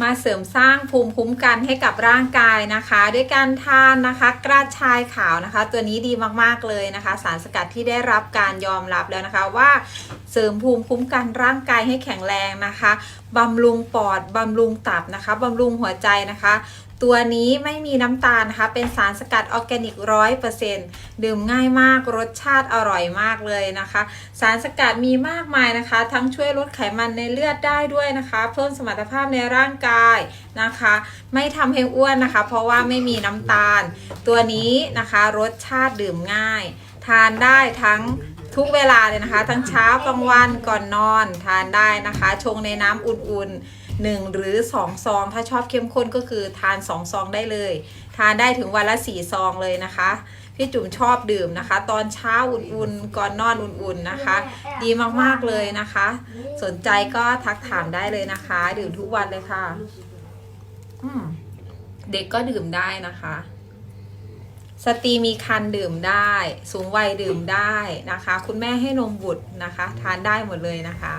มาเสริมสร้างภูมิคุ้มกันให้กับร่างกายนะคะ ด้วยการทานนะคะ กระชายขาวนะคะ ตัวนี้ดีมากๆเลยนะคะ สารสกัดที่ได้รับการยอมรับแล้วนะคะว่าเสริมภูมิคุ้มกันร่างกายให้แข็งแรงนะคะบำรุงปอดบำรุงตับนะคะบำรุงหัวใจนะคะ ตัวนี้ไม่มีน้ำตาลนะคะ เป็นสารสกัดออร์แกนิกร้อยเปอร์เซ็นต์ดื่มง่ายมากรสชาติอร่อยมากเลยนะคะ สารสกัดมีมากมายนะคะ ทั้งช่วยลดไขมันในเลือดได้ด้วยนะคะ เพิ่มสมรรถภาพในร่างกายนะคะ ไม่ทำให้อ้วนนะคะ เพราะว่าไม่มีน้ำตาล ตัวนี้นะคะรสชาติดื่มง่าย ทานได้ทั้ง ทุกเวลาเลยนะคะ ทั้งเช้ากลางวันก่อนนอนทานได้นะคะ ชงในน้ำอุ่นๆ1หรือ2ซอง ถ้าชอบเข้มข้นก็คือทาน2ซองได้เลย ทานได้ถึงวันละ4ซองเลยนะคะพี่จุ๋มชอบดื่มนะคะ ตอนเช้าอุ่นๆก่อนนอนอุ่นๆนะคะ ดีมากๆเลยนะคะ สนใจก็ทักถามได้เลยนะคะ ดื่มทุกวันเลยค่ะเด็กก็ดื่มได้นะคะ สตรีมีคันดื่มได้ สูงวัยดื่มได้นะคะ คุณแม่ให้นมบุตรนะคะ ทานได้หมดเลยนะคะ